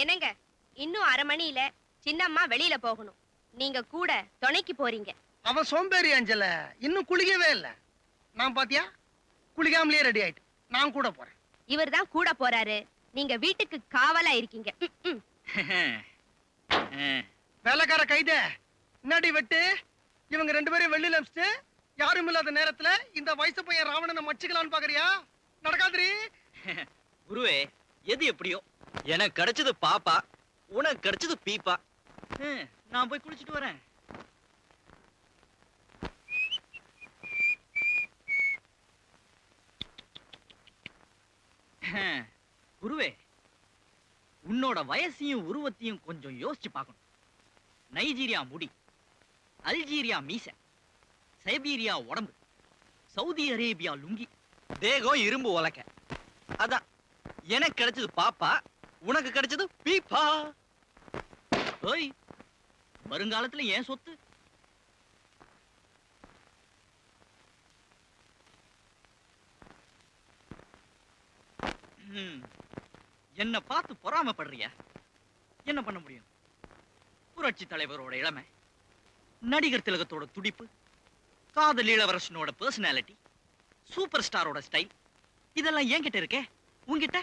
என்னங்க? இன்னும் அரை மணியில சின்னம்மா வெளியில போகணும். நீங்க கூட துணைக்கு போறீங்க. அவன் சோம்பேறி அஞ்சல. இன்னும் குளிக்கவே இல்ல. நான் பாத்தியா? குளிக்காமலே ரெடி ஆயிட்டு. நான் கூட போறேன். இவர் தான் கூட போறாரு. நீங்க வீட்டுக்கு காவலா இருக்கீங்க. வேலைக்கார கைத என்னடி வெட்டு? இவங்க ரெண்டு பேரும் வெளியில அமிச்சிட்டு யாரும் இல்லாத நேரத்துல இந்த வயசு பையன் ராவணனை மச்சிக்கலான்னு பாக்குறியா? நடக்காதுரி குருவே எது எப்படியோ? எனக்கு கிடைச்சது பாப்பா உனக்கு கிடைச்சது பீப்பா. ஹம், நான் போய் குளிச்சுட்டு வரேன். குருவே உன்னோட வயசையும் உருவத்தையும் கொஞ்சம் யோசிச்சு பார்க்கணும். நைஜீரியா முடி அல்ஜீரியா மீச சைபீரியா உடம்பு சவுதி அரேபியா லுங்கி தேகம் இரும்பு உலக்க. அதான் எனக்கு கிடைச்சது பாப்பா உனக்கு கிடைச்சது பீப்பா. ஓய் வருங்காலத்துல ஏன் சொத்து. என்ன பார்த்து பொறாமைப்படுறியா? என்ன பண்ண முடியும்? புரட்சி தலைவரோட இளமை நடிகர் திலகத்தோட துடிப்பு காதல் இளவரசனோட பர்சனாலிட்டி சூப்பர் ஸ்டாரோட ஸ்டைல் இதெல்லாம் என்கிட்ட இருக்கே? உன்கிட்ட?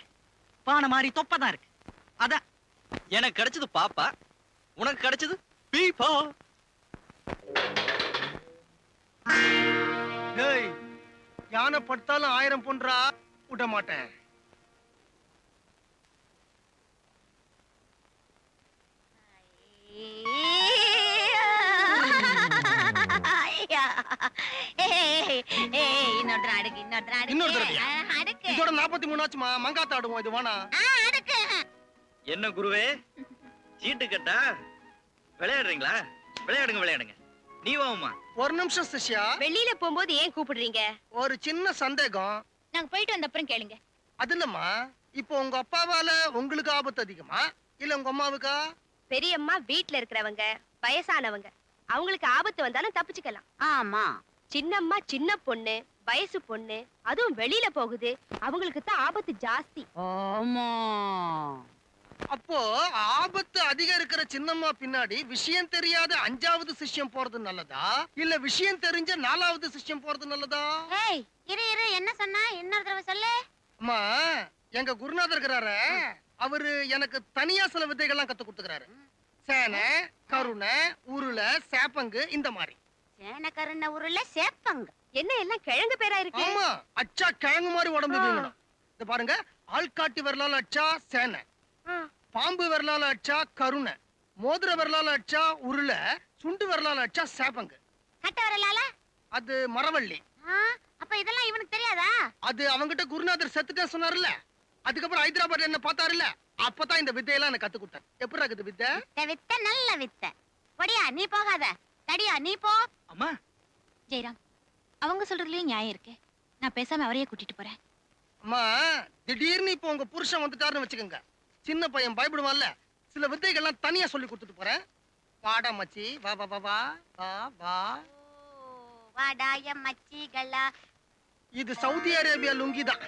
பானை மாதிரி தொப்பதான் இருக்கு. அதான். எனக்கு கிடைச்சது பாப்பா. உனக்கு கிடைச்சது பீப்பா. டேய் யானை படுத்தாலும் ஆயிரம் பொன்றா விட மாட்டேன். இன்னொருத்தர் அடுக்கு இன்னொரு அடுக்கு. இதோட நாற்பத்தி மூணாச்சுமா மங்காத்த ஆடுவோம் இது வேணா. என்ன குருவே? சீட்டு கட்டா? விளையாடுறீங்களா? விளையாடுங்க விளையாடுங்க. நீ வாமா ஒரு நிமிஷம் சிஷ்யா. வெளியில போகும்போது ஏன் கூப்பிடுறீங்க? ஒரு சின்ன சந்தேகம். நாங்க போயிட்டு வந்த அப்புறம் கேளுங்க. அது இல்லம்மா. இப்போ உங்க அப்பாவால உங்களுக்கு ஆபத்து அதிகமா? இல்ல உங்க அம்மாவுக்கா? பெரியம்மா வீட்ல இருக்கிறவங்க வயசானவங்க அவங்களுக்கு ஆபத்து வந்தாலும் தப்பிச்சுக்கலாம். ஆமா. சின்னம்மா சின்ன பொண்ணு வயசு பொண்ணு அதுவும் வெளியில போகுது. அவங்களுக்கு தான் ஆபத்து ஜாஸ்தி. ஆமா. அப்போ ஆபத்து அதிகம் இருக்கிற சின்னம்மா பின்னாடி விஷயம் தெரியாத அஞ்சாவது சிஷ்யம் போறது நல்லதா? இல்ல விஷயம் தெரிஞ்ச நாலாவது சிஷ்யம் போறது நல்லதா? ஏய் இரு இரு என்ன சொன்னா? இன்னொரு தடவை சொல்லு. அம்மா எங்க குருநாதர் இருக்கிறாரு. அவரு எனக்கு தனியா சில வித்தைகள்லாம் கத்து கொடுத்துக்கிறாரு. சேனை கருணை உருளை சேப்பங்கு இந்த மாதிரி. சேனக்கருண்ண ஊருல சேப்பங்க. என்ன எல்லாம் கிழங்கு பேரா இருக்கு? ஆமா அச்சா கிழங்கு மாதிரி உடம்பு ஆ. வீங்கணும் இந்த பாருங்க ஆள்காட்டி விரலால அச்சா சேனை பாம்பு விரலால அச்சா கருணை மோதிர விரலால அச்சா உருளை சுண்டு விரலால அச்சா சேப்பங்கு. கட்ட வரலால? அது மரவள்ளி. அப்ப இதெல்லாம் இவனுக்கு தெரியாதா? அது அவங்கிட்ட குருநாதர் செத்துட்டேன் சொன்னாருல்ல? அதுக்கப்புறம் ஹைதராபாத்ல என்ன பார்த்தாருல்ல? அப்பதான் இந்த வித்தையெல்லாம் எனக்கு கத்து கொடுத்தாரு எப்படி இருக்குது வித்தை? வித்த நல்ல வித்த. ஒடியா நீ போகாத. தடியா நீ போ. அம்மா. ஜெயராம். அவங்க சொல்றதுலயும் நியாயம் இருக்கு. நான் பேசாம அவரையே கூட்டிட்டு போறேன். அம்மா திடீர்னு இப்போ உங்க புருஷன் வந்துட்டாருன்னு வச்சுக்கோங்க. சின்ன பையன் பயப்படுவான்ல. சில வித்தைகள்லாம் தனியா சொல்லி கொடுத்துட்டு போறேன். வாடா மச்சி. வா வா வா வா. வா வா. வாடாய மச்சிகளா. இது சவுதி அரேபியா லுங்கி தான்.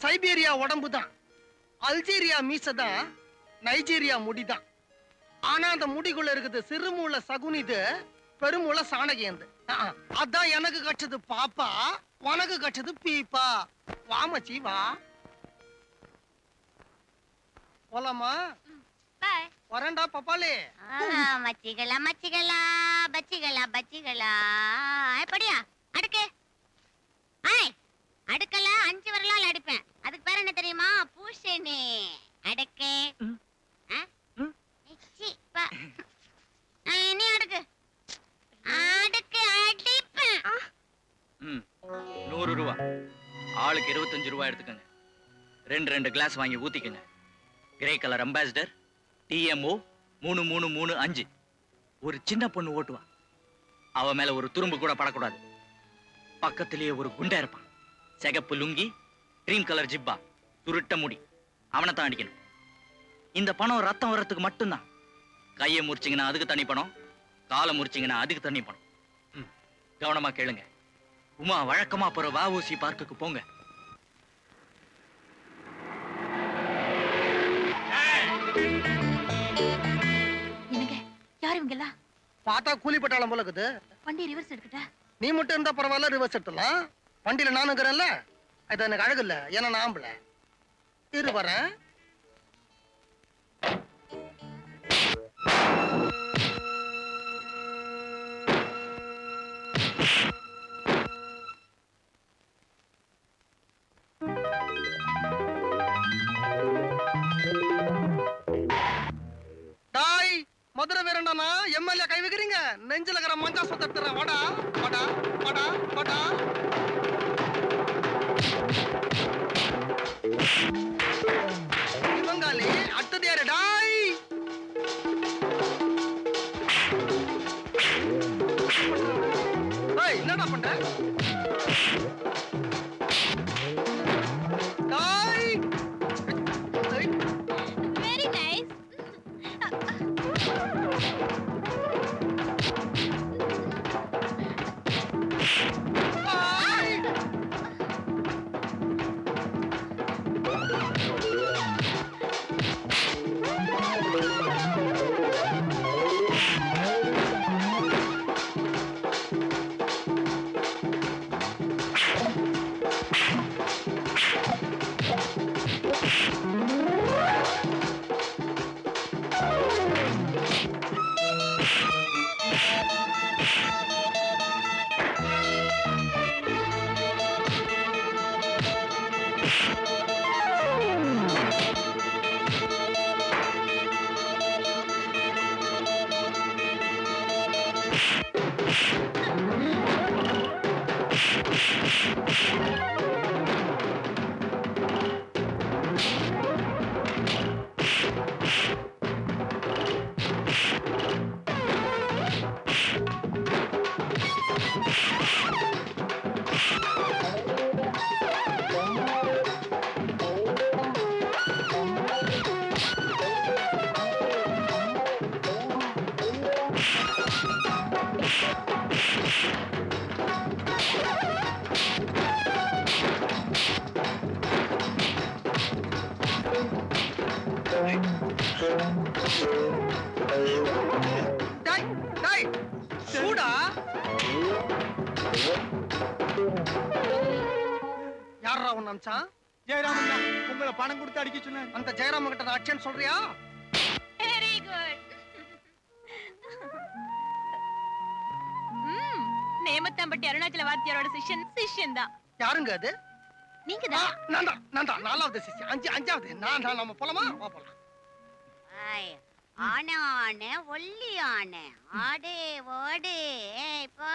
சைபீரியா உடம்பு தான். அல்ஜீரியா மீச தான். நைஜீரியா முடி தான். ஆனா அந்த முடிக்குள்ள இருக்குது சிறுமூல சகுனிது. பெருமூல சாணகியந்து அஹ், அதான் எனக்கு கச்சது பாப்பா உனக்கு கச்சது பீப்பா. வா மச்சி வா. போலாமா? பாய். வரேன்டா பப்பாலே மச்சிகளா மச்சிகளா பச்சிகளா பச்சிகளா. எப்படியா? அடுக்கு. ஆய். ரெண்டு கிளாஸ் வாங்கி ஊத்திக்கங்க. கிரே கலர் அம்பாசிடர் டிஎம்ஓ மூணு மூணு மூணு அஞ்சு. ஒரு சின்ன பொண்ணு ஓட்டுவா. அவ மேல ஒரு துரும்பு கூட படக்கூடாது. பக்கத்திலேயே ஒரு குண்டா இருப்பான். சிகப்பு லுங்கி கிரீம் கலர் ஜிப்பா துருட்ட முடி. அவனை தான் அடிக்கணும். இந்த பணம் ரத்தம் வர்றதுக்கு மட்டும்தான். கையை முறிச்சிங்கன்னா அதுக்கு தனி பணம். காலை முறிச்சிங்கன்னா அதுக்கு தனி பணம். கவனமா கேளுங்க. உமா வழக்கமா போற வஉசி பார்க்குக்கு போங்க. யார் இவங்க எல்லாம் பார்த்தா கூலி பட்டாளம் போல இருக்குது. வண்டி ரிவர்ஸ் எடுக்கட்டா? நீ மட்டும் இருந்தா பரவாயில்ல ரிவர்ஸ் எடுத்துடலாம். வண்டியில நானும் இருக்கிறேன்ல அது எனக்கு அழகு இல்ல ஏன்னா நான் ஆம்பளை. இரு வரேன். வைக்கிறீங்க நெஞ்சில இருக்கிற மஞ்சா சுத்தத்துற வடா வடா வாடா வாடா. சூடா. யாரா உன் அம்சா ஜெயராமன் உங்களை பணம் கொடுத்து அடிக்க சொன்னாங்க அந்த ஜெயராம கிட்ட நான் அச்சேன்னு சொல்றியா? வெரி குட் நேமத்தாம்பட்டி அருணாச்சல வாத்தியாரோட சிஷ்யன் சிஷ்யன் தான். யாருங்க அது? நீங்க தான் நான் தான் நான் தான் நாலாவது சிசி. அஞ்சு அஞ்சாவது. நான் தான் நம்ம போலாமா? வா போலாம். ஆய், ஆனை ஆனை ஒல்லி ஆனை ஆடு ஓடு. ஏய், போ,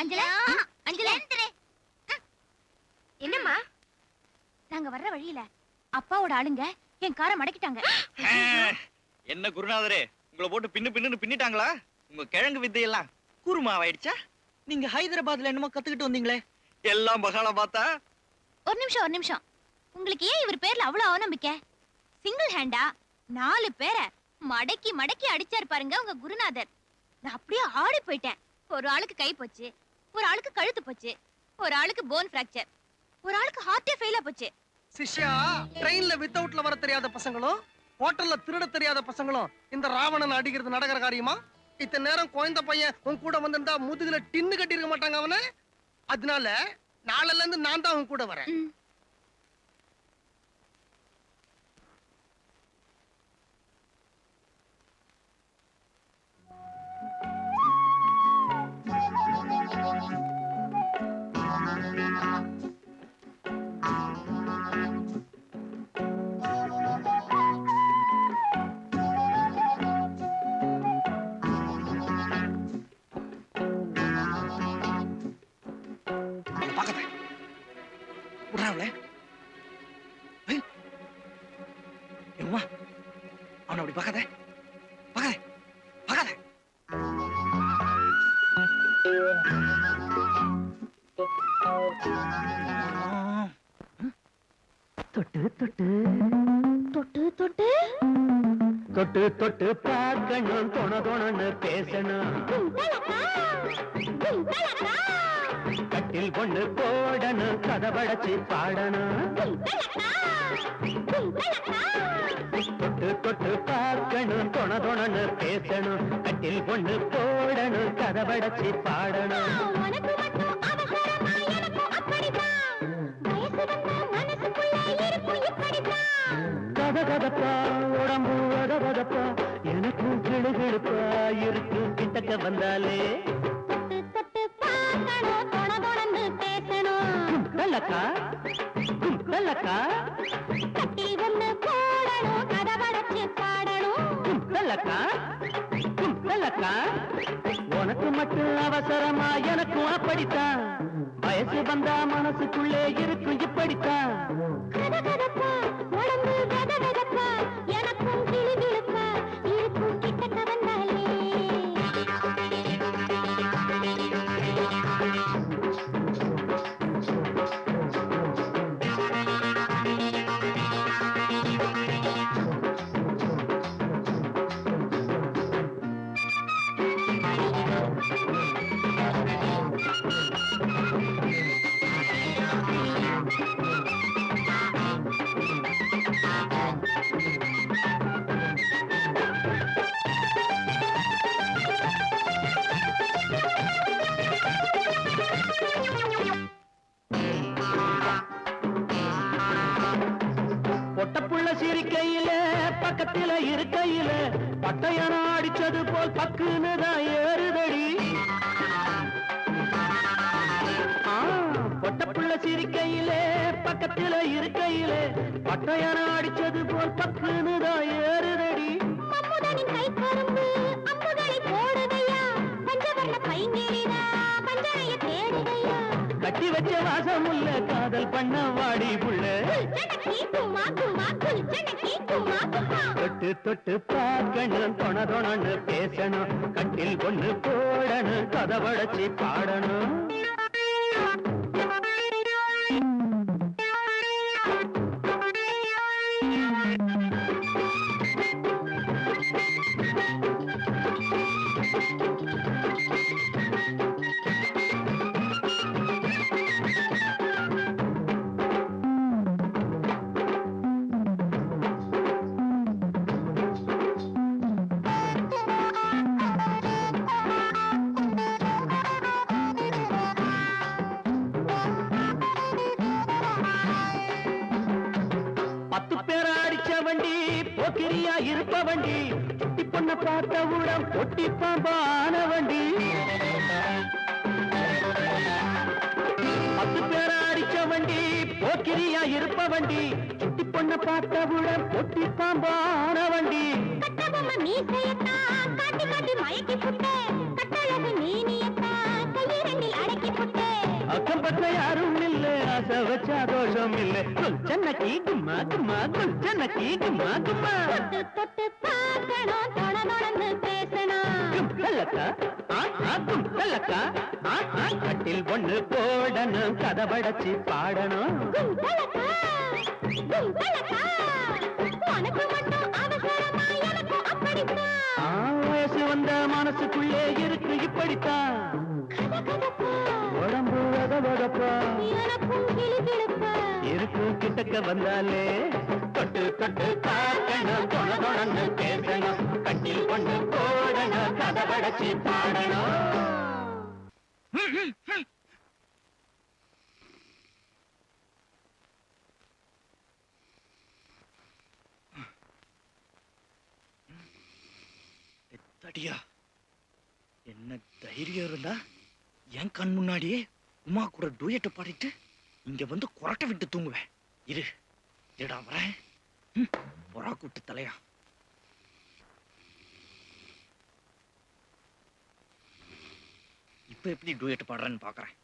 அஞ்சலா? ஐயா. அஞ்சலா? எழுந்திரு. என்னம்மா? நாங்க வர்ற வழியில அப்பாவோட ஆளுங்க என் காரை மடக்கிட்டாங்க. என்ன குருநாதரே? உங்களை போட்டு பின்னு பின்னுன்னு பின்னிட்டாங்களா? உங்க கிழங்கு வித்தையெல்லாம் கூர்மாவாயிடுச்சா? நீங்க ஹைதராபாத்ல என்னமோ கத்துக்கிட்டு வந்தீங்களே. எல்லாம் பகாலா பார்த்தா ஒரு நிமிஷம் ஒரு நிமிஷம். உங்களுக்கு ஏன் இவர் பேர்ல அவ்வளவு அவநம்பிக்கை? சிங்கிள் ஹேண்டா நாலு பேரை மடக்கி மடக்கி அடிச்சாரு பாருங்க உங்க குருநாதர். நான் அப்படியே ஆடி போயிட்டேன். ஒரு ஆளுக்கு கை போச்சு ஒரு ஆளுக்கு கழுத்து போச்சு ஒரு ஆளுக்கு போன் ஃப்ராக்சர் ஒரு ஆளுக்கு ஹார்ட்டே ஃபெயிலா போச்சு. சிஷ்யா ட்ரெயின்ல வித்தவுட்ல வர தெரியாத பசங்களும் ஹோட்டல்ல திருட தெரியாத பசங்களும் இந்த ராவணன் அடிக்கிறது நடக்கிற காரியமா? இத்தனை நேரம் குழந்த பையன் உன் கூட வந்திருந்தா முதுகுல டின்னு கட்டி இருக்க மாட்டாங்க அவனை? அதனால நாளில இருந்து நான் தான் உன் கூட வரேன். அவளை. ஏம்மா, அவனை அப்படி பார்க்காத பார்க்காத பார்க்காத தொட்டு தொட்டு தொட்டு தொட்டு தொட்டு தொட்டு பார்க்கணும் தொண தொணன்னு பேசணும் கட்டில் பொண்ணு போடணும் கதவடைச்சு பாடணும். தொட்டு தொட்டு பார்க்கணும் தொண தொணன்னு பேசணும். கட்டில் பொண்ணு போடணும் கதவடைச்சு பாடணும். கதகதப்பா மட்டும் அவசரமா எனக்கும் அப்படித்தான் இருக்கும் உடம்பு வத எனக்கும் கிளுகிழுப்பா இருக்கு கிட்டக்க வந்தாலே. நல்லக்கா நல்லக்கா கட்டில் ஒண்ணு போடணும் கதவடைச்சு பாடணும். நல்லக்கா நல்லக்கா உனக்கு மட்டும் அவசரமா எனக்கும் அப்படித்தான். வயசு வந்தா மனசுக்குள்ளே இருக்கும் இப்படித்தான். பக்கத்தில இருக்கையில பட்டையன அடிச்சது போல் பக்குன்னு தான் ஏறுதடி. பொட்டப்புள்ள சிரிக்கையிலே பக்கத்தில இருக்கையிலே பட்டையன அடிச்சது போல் பக்குன்னு தான் ஏறுதடி. போடுதையா பஞ்சவர்ண பைங்கிலிதா பஞ்சனைய தேடுதையா கட்டி வச்ச வாசமுள்ள காதல் பண்ண வாடி புள்ள. தொட்டு தொட்டு பார்க்கணும் தொண தொணன்னு பேசணும். கட்டில் கொண்டு போடணும் கதவடைச்சி பாடணும். பத்து பேரை அடிச்ச வண்டி போக்கிரியா இருப்ப வண்டி சுட்டி பொண்ண பார்த்தவுடன் பொட்டி பாம்பான வண்டி. பத்து பேரை அடிச்ச வண்டி போக்கிரியா இருப்ப வண்டி சுட்டி பொண்ண பார்த்தவுடன் பொட்டி பாம்பான வண்டி. அக்கம் பக்கம் யாரும் இல்ல ஆசை வச்சா தோஷம் இல்ல குல் சென்னக்கி கும்மா கும்மா குல் சென்னக்கி கும்மா கும்மா. தொட்டு பார்க்கணும் தொண தொணன்னு பேசணும் கும்பலக்கா ஆ ஆ கும்பலக்கா ஆ ஆ கட்டில் பொண்ணு போடணும் கதவடைச்சி பாடணும். வயசு வந்த மனசுக்குள்ளே இருக்கு இப்படித்தான். இருக்கு கிட்டக்க வந்தாலே தொட்டு தொட்டு பார்க்கணும். தொண தொணன்னு பேசணும். கட்டில் பொண்ணு போடணும். கதவடைச்சி பாடணும். தடியா என்ன தைரியம் இருந்தா என் கண் முன்னாடியே உமா கூட டூயட்டை பாடிட்டு இங்க வந்து குரட்டை விட்டு தூங்குவேன். இரு. இருடா வரேன். புறா கூட்டு தலையா. இப்ப எப்படி டூயட் பாடுறேன்னு பாக்குறேன்!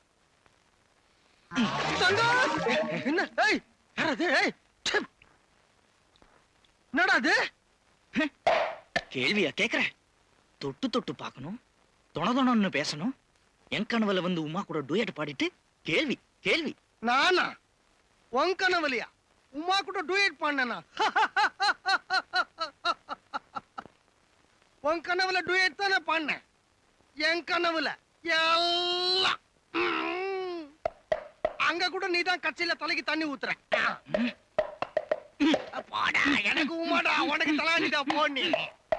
என்ன? ஏய் யாரது ஏய். என்னடா அது? கேள்வியா கேக்குறேன் தொட்டு தொட்டு பார்க்கணும் தொண தொணன்னு பேசணும் என் கனவுல வந்து உமா கூட டூயட் பாடிட்டு கேள்வி கேள்வி. நானா? உன் கனவுலையா? உமா கூட டூயட் பண்ணனா உன் கனவுல டூயட் தானே பண்ணேன் என் கனவுல எல்லாம். அங்க கூட நீதான் கட்சியில தலைக்கு தண்ணி ஊத்துற. பாடா எனக்கு உமாடா உனக்கு தலாண்டிடா போன்னு